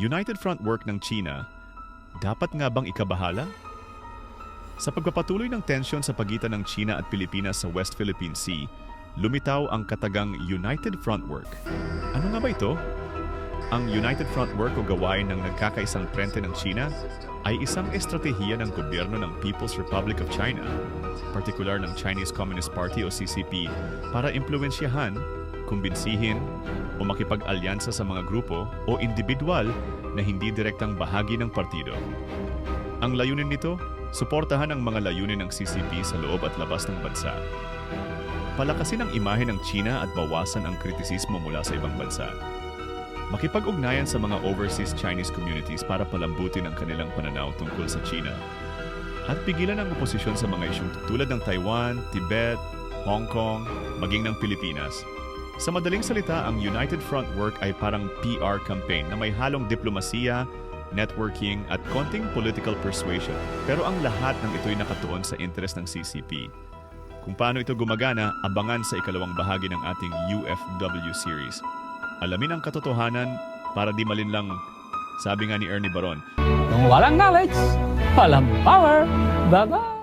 United Front work ng China, dapat nga bang ikabahala? Sa pagpapatuloy ng tensyon sa pagitan ng China at Pilipinas sa West Philippine Sea, lumitaw ang katagang United Front Work. Ano nga ba ito? Ang United Front Work o gawain ng nagkakaisang frente ng China ay isang estratehiya ng gobyerno ng People's Republic of China, partikular ng Chinese Communist Party o CCP, para impluensyahan, kumbinsihin, o makipag-alyansa sa mga grupo o individual na hindi direktang bahagi ng partido. Ang layunin nito, suportahan ang mga layunin ng CCP sa loob at labas ng bansa. Palakasin ang imahe ng China at bawasan ang kritisismo mula sa ibang bansa. Makipag-ugnayan sa mga overseas Chinese communities para palambutin ang kanilang pananaw tungkol sa China. At pigilan ang oposisyon sa mga isyong tulad ng Taiwan, Tibet, Hong Kong, maging ng Pilipinas. Sa madaling salita, ang United Front Work ay parang PR campaign na may halong diplomasiya, networking at konting political persuasion. Pero ang lahat ng ito'y nakatuon sa interes ng CCP. Kung paano ito gumagana, abangan sa ikalawang bahagi ng ating UFW series. Alamin ang katotohanan para di malinlang, sabi nga ni Ernie Baron, Kung walang knowledge, walang power. Bye-bye!